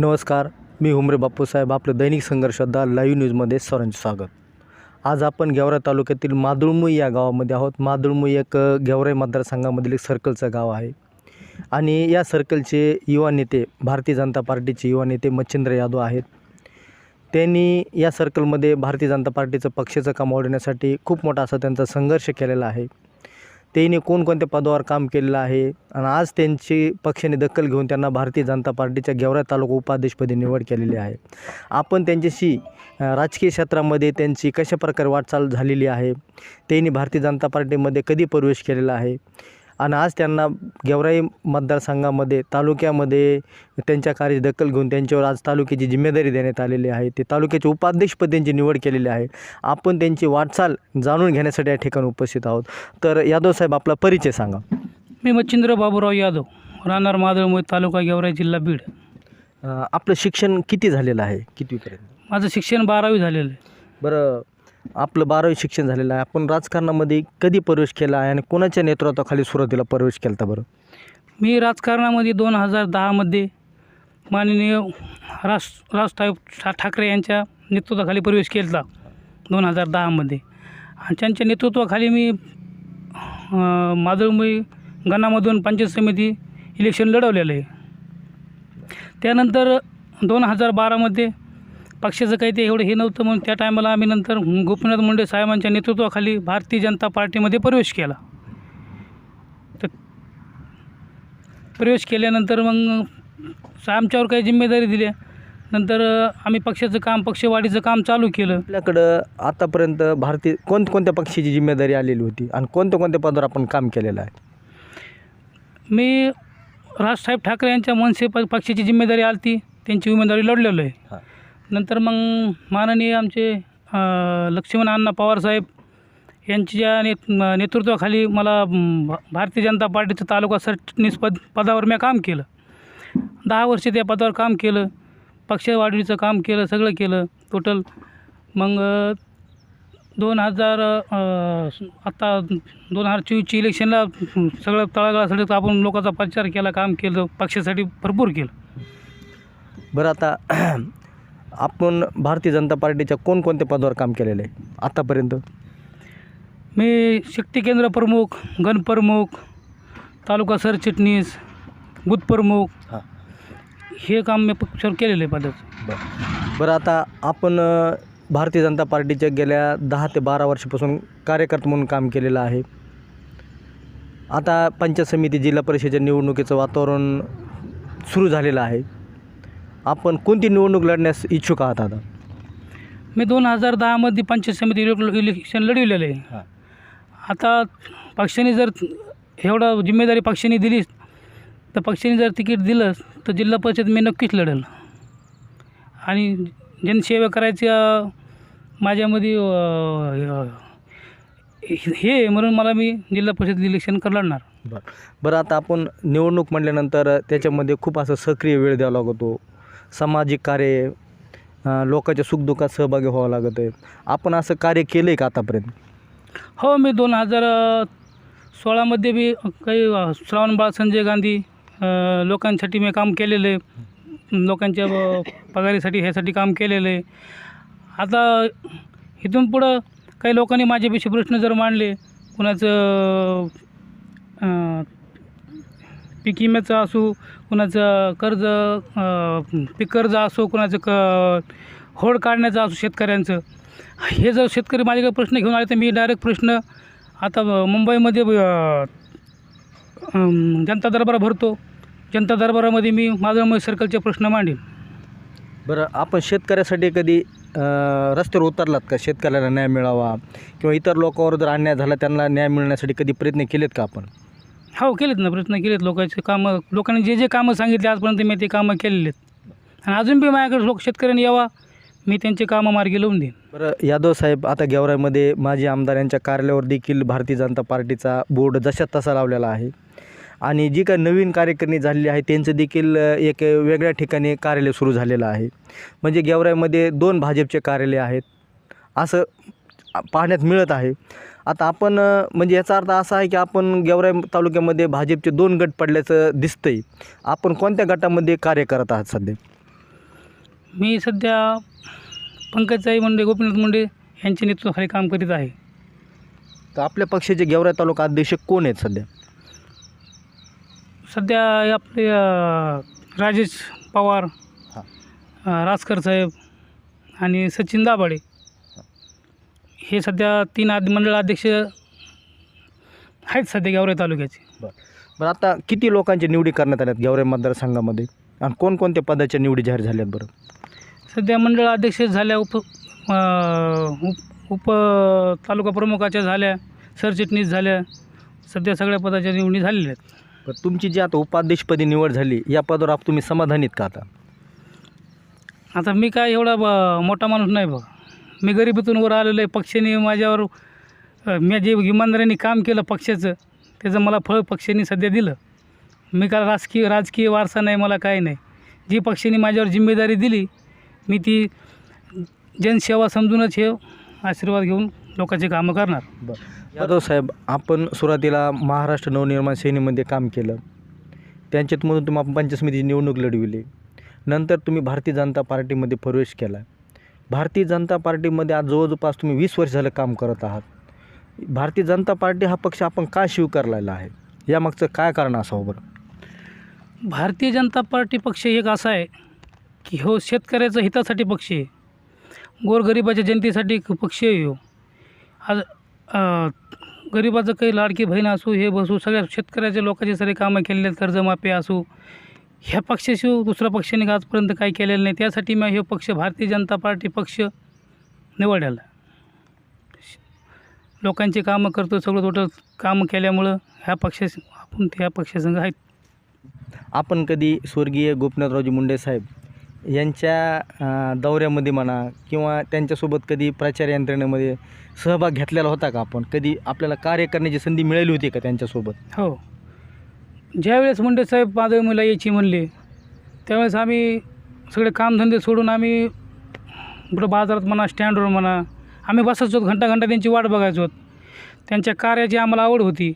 नमस्कार मी हुमरे बापूसाहेब आपलं दैनिक संघर्षदा लाईव्ह न्यूजमध्ये सर्वांचे स्वागत. आज आपण गेवरा तालुक्यातील मादुळमुई या गावामध्ये आहोत. मादुळमुई एक अ, गेवराई मतदारसंघामधील एक सर्कलचं गाव आहे. आणि या सर्कलचे युवा नेते भारतीय जनता पार्टीचे युवा नेते मच्छिंद्र यादव आहेत. त्यांनी या सर्कलमध्ये भारतीय जनता पार्टीचं पक्षाचं काम वाढवण्यासाठी खूप मोठा असा त्यांचा संघर्ष केलेला आहे. त्यांनी कोणकोणत्या पदावर काम केलेलं आहे? आणि आज त्यांची पक्षाने दखल घेऊन त्यांना भारतीय जनता पार्टीच्या गेवरा तालुका उपाध्यक्षपदी निवड केलेली आहे. आपण त्यांच्याशी राजकीय क्षेत्रामध्ये त्यांची कशा प्रकारे वाटचाल झालेली आहे? त्यांनी भारतीय जनता पार्टीमध्ये कधी प्रवेश केलेला आहे? आणि आज त्यांना गेवराई मतदारसंघामध्ये तालुक्यामध्ये त्यांच्या कार्याची दखल घेऊन त्यांच्यावर आज तालुक्याची जिम्मेदारी देण्यात आलेली आहे. ते तालुक्याचे उपाध्यक्षपद त्यांची निवड केलेली आहे. आपण त्यांची वाटचाल जाणून घेण्यासाठी या ठिकाणी उपस्थित आहोत. तर यादव साहेब आपला परिचय सांगा. मी मच्छिंद्र बाबूराव यादव राहणार मादळमोई तालुका गेवराई जिल्हा बीड. आपलं शिक्षण किती झालेलं आहे? कितवीपर्यंत? माझं शिक्षण बारावी झालेलं आहे. बरं आपलं बारावी शिक्षण झालेलं आहे. आपण राजकारणामध्ये कधी प्रवेश केला आहे आणि कोणाच्या नेतृत्वाखाली सुरुवातीला प्रवेश केला होता बरं? मी राजकारणामध्ये दोन हजार दहामध्ये माननीय राज राजसाहेब ठाकरे यांच्या नेतृत्वाखाली प्रवेश केला होता दोन हजार दहामध्ये. आणि त्यांच्या नेतृत्वाखाली मी मादळमुई गणामधून पंचायत समिती इलेक्शन लढवलेलं आहे. त्यानंतर दोन हजार बारामध्ये पक्षाचं काही ते एवढं हे नव्हतं म्हणून त्या टायमाला आम्ही नंतर गोपीनाथ मुंडे साहेबांच्या नेतृत्वाखाली भारतीय जनता पार्टीमध्ये प्रवेश केला. तर प्रवेश केल्यानंतर मग आमच्यावर काही जिम्मेदारी दिल्या नंतर आम्ही पक्षाचं काम पक्षवाढीचं काम चालू केलं. आपल्याकडं आतापर्यंत भारतीय कोणकोणत्या पक्षाची जिम्मेदारी आलेली होती आणि कोणत्या कोणत्या पदावर आपण काम केलेलं आहे? मी राजसाहेब ठाकरे यांच्या मनसे पक्षाची जिम्मेदारी आली ती त्यांची उमेदवारी लढलेलो आहे. नंतर मग माननीय आमचे लक्ष्मण अण्णा पवारसाहेब यांच्या ने नेतृत्वाखाली मला भारतीय जनता पार्टीचं तालुका सरचिटणीस पद पदावर मी काम केलं. दहा वर्ष त्या पदावर काम केलं. पक्ष वाढीचं काम केलं सगळं केलं टोटल मग दोन हजार आत्ता दोन हजार चोवीसच्या इलेक्शनला सगळं तळागाळासाठी आपण लोकांचा प्रचार केला काम केलं पक्षासाठी भरपूर केलं. बरं आता आपण भारतीय जनता पार्टीच्या कोणकोणत्या पदावर काम केलेलं आहे? आतापर्यंत? मी शक्ती केंद्र प्रमुख गणप्रमुख तालुका सरचिटणीस बूथ प्रमुख हां. हे काम मी पक्षावर केलेलं आहे पदाचं बरं. बरं आता आपण अ, भारतीय जनता पार्टीच्या गेल्या दहा ते बारा वर्षापासून कार्यकर्ता म्हणून काम केलेलं आहे. आता पंचायत समिती जिल्हा परिषदेच्या निवडणुकीचं वातावरण सुरू झालेलं आहे. आपण कोणती निवडणूक लढण्यास इच्छुक आहात आता? मी दोन हजार दहामध्ये पंचायत समिती इलेक- इलेक्शन लढविलेलं आहे. आता पक्षाने जर एवढा जिम्मेदारी पक्षाने दिली तर पक्षाने जर तिकीट दिलं तर जिल्हा परिषद मी नक्कीच लढेल. आणि जनसेवा करायच्या माझ्यामध्ये हे म्हणून मला मी जिल्हा परिषद इलेक्शन कर लढणार. बरं. बरं आता आपण निवडणूक म्हटल्यानंतर त्याच्यामध्ये खूप असं सक्रिय वेळ द्यावा लागतो. सामाजिक कार्य लोकांच्या सुखदुःखात सहभागी व्हावं लागत आहे. आपण असं कार्य केलं आहे का आतापर्यंत? हो मी दोन हजार सोळामध्ये बी काही श्रावण बाळ संजय गांधी लोकांसाठी मी काम केलेलं आहे लोकांच्या पगारीसाठी ह्यासाठी काम केलेलं आहे आता इथून पुढं काही लोकांनी माझ्यापेक्षा प्रश्न जर मांडले कुणाचं पीक विम्याचं असो कुणाचं कर्ज पीक कर्ज असो कुणाचं क होड काढण्याचं असो शेतकऱ्यांचं. हे जर शेतकरी माझ्याकडे प्रश्न घेऊन आले तर मी डायरेक्ट प्रश्न आता मुंबईमध्ये जनता दरबार भरतो. जनता दरबारामध्ये मी माझं मग सर्कलचे प्रश्न मांडेन. बरं आपण शेतकऱ्यासाठी कधी रस्त्यावर उतरलात का? शेतकऱ्याला न्याय मिळावा? किंवा इतर लोकांवर जर अन्याय झाला त्यांना न्याय मिळण्यासाठी कधी प्रयत्न केलेत का आपण? हो केलेत ना प्रयत्न केलेत लोकांचे कामं. लोकांनी जे जे कामं सांगितले आजपर्यंत मी ते कामं केलेले आहेत आणि अजून बी माझ्याकडे लोक शेतकऱ्यांनी यावा मी त्यांचे कामं मार्गी लावून देईन. बरं यादव साहेब आता गेवराईमध्ये माजी आमदार यांच्या कार्यालयावर देखील भारतीय जनता पार्टीचा बोर्ड जशा तसा लावलेला आहे. आणि जी काही नवीन कार्यकारिणी झालेली आहे त्यांचं देखील एक वेगळ्या ठिकाणी कार्यालय सुरू झालेलं आहे. म्हणजे गेवराईमध्ये दोन भाजपचे कार्यालय आहेत. असं पाहण्यात मिळत आहे. आता आपण म्हणजे याचा अर्थ असा आहे की आपण गेवराई तालुक्यामध्ये भाजपचे दोन गट पडल्याचं दिसतंय. आपण कोणत्या गटामध्ये कार्य करत आहात सध्या? मी सध्या पंकजताई मुंडे गोपीनाथ मुंडे यांच्या नेतृत्वाखाली काम करीत आहे. तर आपल्या पक्षाचे गेवराई तालुका अध्यक्ष कोण आहेत सध्या? सध्या आपले राजेश पवार. अ, रासकर साहेब आणि सचिन दाभाडे. हे सध्या तीन आद मंडळ अध्यक्ष आहेत सध्या गेवराई तालुक्याचे. बरं. आता किती लोकांच्या निवडी करण्यात आल्यात गेवराई मतदारसंघामध्ये? आणि कोणकोणत्या पदाच्या निवडी जाहीर झाल्यात बरं? सध्या मंडळ अध्यक्ष झाल्या उप अ, उप उप तालुका प्रमुखाच्या झाल्या सरचिटणीस झाल्या सध्या सगळ्या पदाच्या निवडी झालेल्या आहेत. तुमची जी आता उपाध्यक्षपदी निवड झाली या पदावर आप तुम्ही समाधानीत का आता? आता मी काय एवढा ब मोठा माणूस नाही बघ. मी गरिबीतून वर आलेलो आहे. पक्षाने माझ्यावर मी जे इमानदाराने काम केलं पक्षाचं त्याचं मला फळ पक्षाने सध्या दिलं. मी काल राजकीय राजकीय वारसा नाही मला काय नाही. जी पक्षाने माझ्यावर जिम्मेदारी दिली मी ती जनसेवा समजूनच हे आशीर्वाद घेऊन लोकांचे कामं करणार. बरं. यादव साहेब आपण सुरुवातीला महाराष्ट्र नवनिर्माण सेनेमध्ये काम केलं. त्यांच्यातमधून तुम्ही आपण पंचायत समितीची निवडणूक लढविली. नंतर तुम्ही भारतीय जनता पार्टीमध्ये प्रवेश केला. भारतीय जनता पार्टीमध्ये आज जवळजवळपास तुम्ही वीस वर्ष झालं काम करत आहात. भारतीय जनता पार्टी हा पक्ष आपण का स्वीकारलेला आहे? यामागचं काय कारण असावं बरं? भारतीय जनता पार्टी पक्ष एक असा आहे की हो शेतकऱ्याचं हितासाठी पक्ष आहे. गोरगरिबाच्या जनतेसाठी क- पक्ष आहे हो. आज गरिबाचं काही लाडकी बहीण असू हे बसू सगळ्या शेतकऱ्याच्या लोकांचे सगळे कामं केलेले आहेत कर्जमाफी असू ह्या पक्षाशिवाय दुसऱ्या पक्षाने आजपर्यंत काही केलेलं नाही. त्यासाठी मी हे पक्ष भारतीय जनता पार्टी पक्ष निवडलेला लोकांची कामं करतो सगळं टोटल कामं केल्यामुळं ह्या पक्षा आपण त्या पक्षासंघ आहेत. आपण कधी स्वर्गीय गोपीनाथरावजी मुंडे साहेब यांच्या दौऱ्यामध्ये म्हणा किंवा त्यांच्यासोबत कधी प्रचार यंत्रणेमध्ये सहभाग घेतलेला होता का आपण? कधी आपल्याला कार्य करण्याची संधी मिळाली होती का त्यांच्यासोबत? हो. ज्यावेळेस मुंडे साहेब माझं यायची म्हणले त्यावेळेस आम्ही सगळे कामधंदे सोडून आम्ही कुठं बाजारात म्हणा स्टँडवर म्हणा आम्ही बसायचो घंटा घंटा त्यांची वाट बघायचो. त्यांच्या कार्याची आम्हाला आवड होती.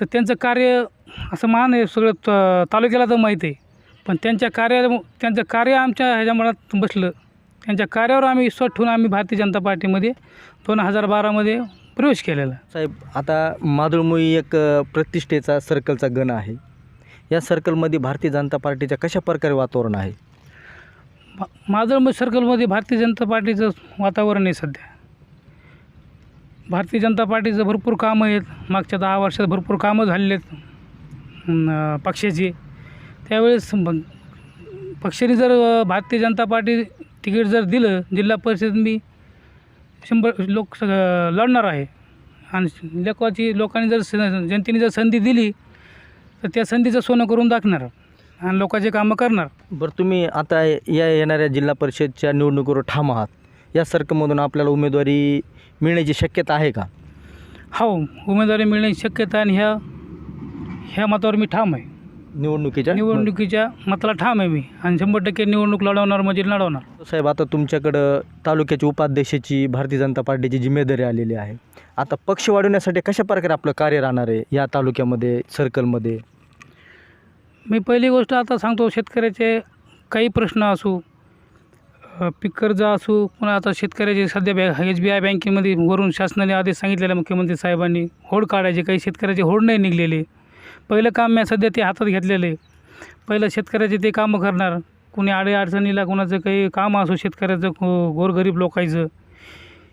तर त्यांचं कार्य असं मान आहे सगळं त- तालुक्याला तर माहीत आहे. पण त्यांच्या कार्या त्यांचं कार्य आमच्या ह्याच्या मनात बसलं. त्यांच्या कार्यावर आम्ही विश्वास ठेवून आम्ही भारतीय जनता पार्टीमध्ये दोन हजार बारामध्ये प्रवेश केलेला. साहेब आता मादुळमुई एक प्रतिष्ठेचा सर्कलचा गण आहे. या सर्कलमध्ये भारतीय जनता पार्टीच्या कशा प्रकारे वातावरण आहे? मा- सर्कलमध्ये भारतीय जनता पार्टीचं वातावरण आहे सध्या. भारतीय जनता पार्टीचं भरपूर कामं आहेत. मागच्या दहा वर्षात भरपूर कामं झालेली आहेत अं, पक्षाची. त्यावेळेस ब- पक्षाने जर अं, भारतीय जनता पार्टी तिकीट जर दिलं जिल्हा परिषद मी शंभर लोक स- लढणार आहे. आणि लोकांची लोकांनी जर स- जनतेने जर संधी दिली तर त्या संधीचं सोनं करून दाखणार आणि लोकांचे कामं करणार. बरं तुम्ही आता या येणाऱ्या जिल्हा परिषदच्या निवडणुकीवर ठाम आहात. या सर्कलमधून आपल्याला उमेदवारी मिळण्याची शक्यता आहे का? हो उमेदवारी मिळण्याची शक्यता आणि ह्या ह्या मतावर मी ठाम आहे. निवडणुकीच्या? निवडणुकीच्या मताला ठाम आहे मी. आणि शंभर टक्के निवडणूक लढवणार म्हणजे लढवणार. साहेब आता तुमच्याकडं तालुक्याच्या उपाध्यक्षाची भारतीय जनता पार्टीची जिम्मेदारी आलेली आहे आता पक्ष वाढवण्यासाठी कशा प्रकारे आपलं कार्य राहणार आहे या तालुक्यामध्ये सर्कलमध्ये मी पहिली गोष्ट आता सांगतो शेतकऱ्याचे काही प्रश्न असू अ, पीक कर्ज असू पुन्हा आता शेतकऱ्याचे सध्या बॅ एस बी आय बँकेमध्ये वरून शासनाने आदेश सांगितलेला मुख्यमंत्री साहेबांनी होड काढायचे काही शेतकऱ्याचे होड नाही निघलेले. पहिलं काम मी सध्या ते हातात घेतलेलं आहे. पहिलं शेतकऱ्याचे ते कामं करणार. कुणी आडे अडचणीला कुणाचं काही काम असो शेतकऱ्याचं गोरगरीब लोकायचं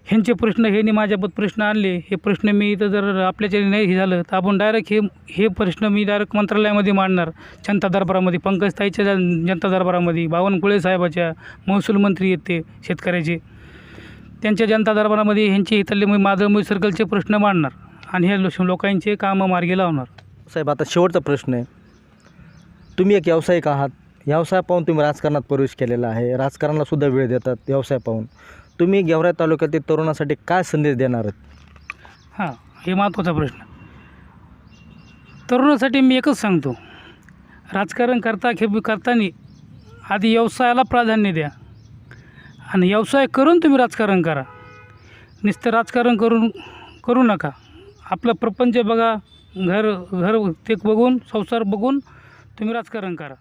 ह्यांचे प्रश्न ह्यांनी माझ्याबत प्रश्न आणले. हे प्रश्न मी इथं जर आपल्याच्याने नाही हे झालं तर आपण डायरेक्ट हे हे प्रश्न मी डायरेक्ट मंत्रालयामध्ये मांडणार. जनता दरबारामध्ये पंकजताईच्या जनता दरबारामध्ये बावनकुळे साहेबाच्या महसूल मंत्री आहेत ते शेतकऱ्याचे. त्यांच्या जनता दरबारामध्ये ह्यांचे इथले मी माधवमुई सर्कलचे प्रश्न मांडणार. आणि हे लो- लोकांचे कामं मार्गी लावणार. साहेब आता शेवटचा प्रश्न आहे. तुम्ही एक व्यावसायिक आहात. व्यवसाय पाहून तुम्ही राजकारणात प्रवेश केलेला आहे. राजकारणालासुद्धा वेळ देतात व्यवसाय पाहून. तुम्ही गेवराई तालुक्यातील तरुणासाठी काय संदेश देणार आहात? हां हे महत्त्वाचा प्रश्न. तरुणासाठी मी एकच सांगतो. राजकारण करता खे करताना आधी व्यवसायाला प्राधान्य द्या. आणि व्यवसाय करून तुम्ही राजकारण करा. नुसतं राजकारण करून करू नका. आपलं प्रपंच बघा. घर घर ते बघून संसार बघून तुम्ही राजकारण करा.